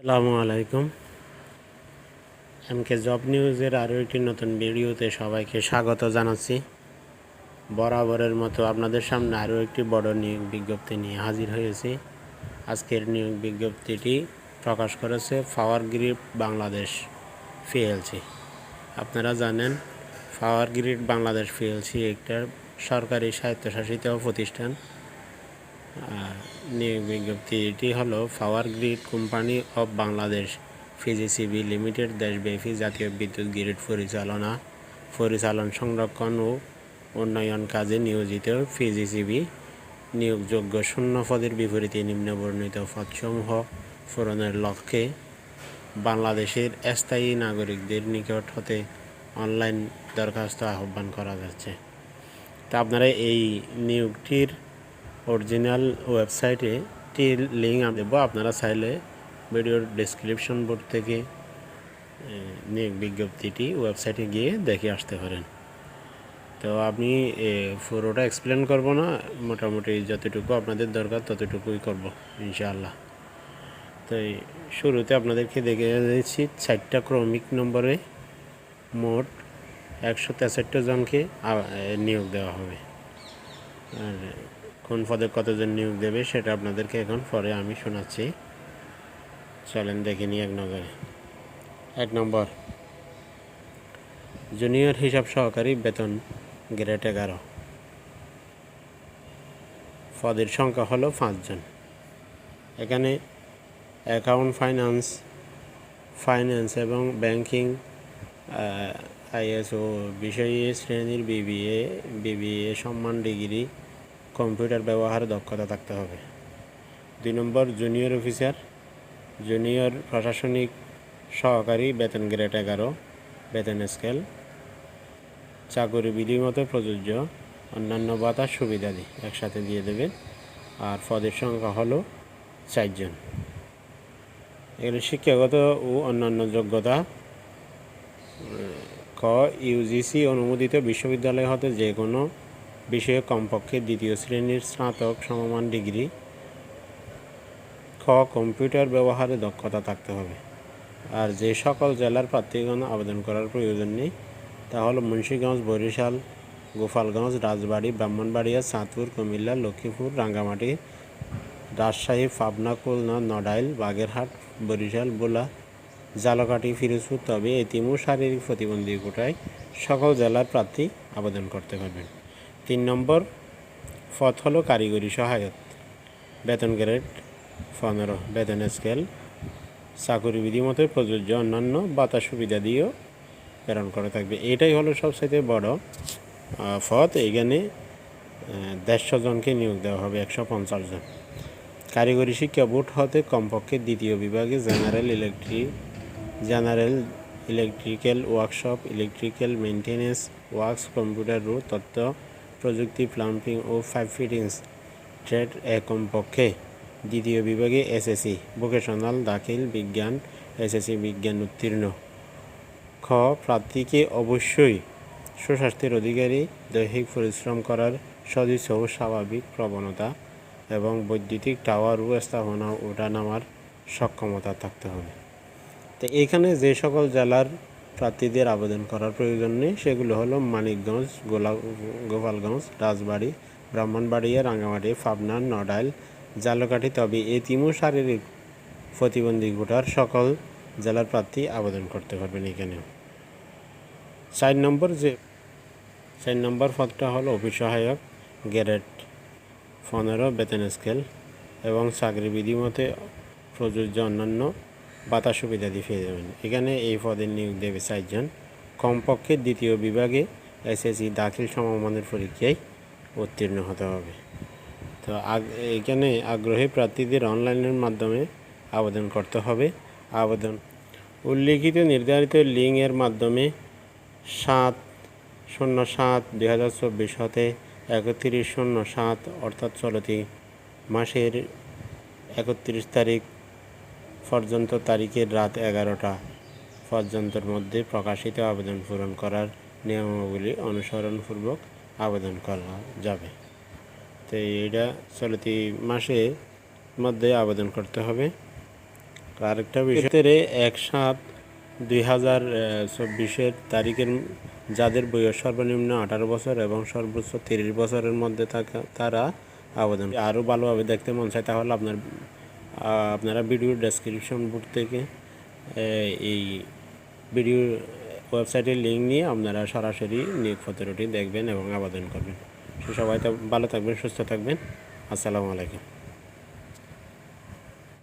আসসালামু আলাইকুম। এমকে জব নিউজের আরও একটি নতুন ভিডিওতে সবাইকে স্বাগত জানাচ্ছি। বরাবরের মতো আপনাদের সামনে আরও একটি বড় নিয়োগ বিজ্ঞপ্তি নিয়ে হাজির হয়েছি। আজকের নিয়োগ বিজ্ঞপ্তিটি প্রকাশ করেছে পাওয়ার গ্রিড বাংলাদেশ পিএলসি আপনারা জানেন পাওয়ার গ্রিড বাংলাদেশ পিএলসি একটা সরকারি স্বায়ত্তশাসিত প্রতিষ্ঠান। নিয়োগ বিজ্ঞপ্তিটি হলো power grid company of Bangladesh PGCB limited দেশব্যাপী জাতীয় বিদ্যুৎ গ্রিড পরিচালনা, পরিচালন, সংরক্ষণ ও উন্নয়ন কাজে নিয়োজিত পিজিসিবি নিয়োগযোগ্য শূন্য পদের বিপরীতে নিম্নবর্ণিত পদসমূহ পূরণের লক্ষ্যে বাংলাদেশের স্থায়ী নাগরিকদের নিকট হতে অনলাইন দরখাস্ত আহ্বান করা যাচ্ছে। তা আপনারা এই নিয়োগটির অরিজিনাল ওয়েবসাইটে টির লিঙ্ক দেবো। আপনারা চাইলে ভিডিওর ডিসক্রিপশন বোর্ড থেকে নিয়োগ বিজ্ঞপ্তিটি ওয়েবসাইটে গিয়ে দেখে আসতে পারেন। তো আমি পুরোটা এক্সপ্লেন করব না, মোটামুটি যতটুকু আপনাদের দরকার ততটুকুই করব, ইনশাআল্লাহ। তো শুরুতে আপনাদেরকে দেখে দিচ্ছি, চারটা ক্রমিক নম্বরে মোট একশো তেষট্টি জনকে নিয়োগ দেওয়া হবে। আর কোন পদে কতজন নিয়োগ দেবে সেটা আপনাদেরকে এখন পরে আমি শোনাচ্ছি। চলেন দেখে নিই এক নজরে। এক নম্বর। জুনিয়র হিসাব সহকারী বেতন গ্রেড এগারো। পদের সংখ্যা হলো পাঁচজন। এখানে অ্যাকাউন্ট ফাইন্যান্স ফাইন্যান্স এবং ব্যাংকিং আইএসও বিষয়ে শ্রেণির বিবিএ বিবিএ সম্মান ডিগ্রি কম্পিউটার ব্যবহার দক্ষতা থাকতে হবে। দুই নম্বর, জুনিয়র অফিসার। জুনিয়র প্রশাসনিক সহকারী, বেতন গ্রেড এগারো, বেতন স্কেল। চাকরি বিধি মতো প্রযোজ্য। অন্যান্য ভাতা সুবিধাদি একসাথে দিয়ে দেবেন আর পদের সংখ্যা হলো চারজন এগুলো শিক্ষাগত ও অন্যান্য যোগ্যতা। ক ইউজিসি অনুমোদিত বিশ্ববিদ্যালয় হতে যে কোনো বিষয়ে কমপক্ষে দ্বিতীয় শ্রেণির স্নাতক সমমান ডিগ্রি। খ, কম্পিউটার ব্যবহারে দক্ষতা থাকতে হবে। আর যে সকল জেলার প্রার্থীগণ আবেদন করার প্রয়োজন নেই, তা হলো মুন্সীগঞ্জ, বরিশাল, গোপালগঞ্জ, রাজবাড়ী, ব্রাহ্মণবাড়িয়া, চাঁদপুর, কুমিল্লা, লক্ষ্মীপুর, রাঙ্গামাটি, রাজশাহী, পাবনা, খুলনা, নড়াইল, বাগেরহাট, বরিশাল, বোলা, জালকাঠি, ফিরোজপুর। তবে এতিমু শারীরিক প্রতিবন্ধী কোটায় সকল জেলার প্রার্থী আবেদন করতে পারবেন। তিন নম্বর পথ হলো কারিগরি সহায়ক বেতন গ্রেড, পনেরো। বেতন স্কেল, চাকরি বিধি মতো প্রযোজ্য অন্যান্য বাতা সুবিধা দিয়েও প্রেরণ করা থাকবে। এটাই হলো সবচাইতে বড় পথ এইখানে দেড়শো জনকে নিয়োগ দেওয়া হবে, একশো পঞ্চাশ জন। কারিগরি শিক্ষা বোর্ড হতে কমপক্ষে দ্বিতীয় বিভাগে general electric, general electrical workshop, electrical maintenance works, computer রু তথ্য প্রযুক্তি প্লাম্পিং ও ফাইভ ফিটিংস ট্রেড এ কমপক্ষে দ্বিতীয় বিভাগে এসএসসি ভোকেশনাল দাখিল বিজ্ঞান এসএসসি বিজ্ঞান উত্তীর্ণ। খ, প্রার্থীকে অবশ্যই সুস্বাস্থ্যের অধিকারী, দৈহিক পরিশ্রম করার ও স্বাভাবিক প্রবণতা এবং বৈদ্যুতিক টাওয়ার ও স্থাপনা ওঠানামার সক্ষমতা থাকতে হবে। তো এখানে যে সকল জেলার প্রার্থীদের আবেদন করার প্রয়োজন নেই। সেগুলো হলো মানিকগঞ্জ, গোলা, গোপালগঞ্জ, রাজবাড়ী, ব্রাহ্মণবাড়িয়া, রাঙ্গামাটি, পাবনা, নড়াইল জালকাঠি তবে এতিমু শারীরিক প্রতিবন্ধী গোটার সকল জেলার প্রার্থী আবেদন করতে পারবেন এখানেও চার নম্বর যে, চার নম্বর পদটা হলো অফিস সহায়ক, গ্যারেট পনেরো, বেতন স্কেল এবং চাকরি বিধি মতে প্রযোজ্য অন্যান্য বাতা সুবিধা দিয়ে পেয়ে যাবেন। এখানে এই পদে নিয়োগ দেবে চারজন। কমপক্ষে দ্বিতীয় বিভাগে এসএসসি দাখিল সমমানের পরীক্ষায় উত্তীর্ণ হতে হবে। তো এখানে আগ্রহী প্রার্থীদের অনলাইনের মাধ্যমে আবেদন করতে হবে। আবেদন। উল্লিখিত নির্ধারিত লিঙ্কের মাধ্যমে সাত শূন্য সাত দুই হাজার চব্বিশ হতে একত্রিশ শূন্য সাত অর্থাৎ চলতি মাসের একত্রিশ তারিখ পর্যন্ত তারিখের রাত এগারোটা পর্যন্তর মধ্যে প্রকাশিত আবেদন পূরণ করার নিয়মাবলী অনুসরণপূর্বক আবেদন করা যাবে। তো এইটা চলতি মাসে মধ্যে আবেদন করতে হবে। আরেকটা বিষয় এক সাত দুই হাজার চব্বিশের তারিখের যাদের বয়স সর্বনিম্ন আঠারো বছর এবং সর্বোচ্চ তিরিশ বছরের মধ্যে থাকা, তারা আবেদন আরও ভালোভাবে দেখতে মন চায় তাহলে আপনার আপনারা ভিডিওর ডেসক্রিপশন বুক থেকে এই ভিডিওর ওয়েবসাইটের লিঙ্ক নিয়ে আপনারা সরাসরি নিয়োগ পত্রটি দেখবেন এবং আবেদন করবেন। সবাই তো ভালো থাকবেন, সুস্থ থাকবেন। আসসালামু আলাইকুম।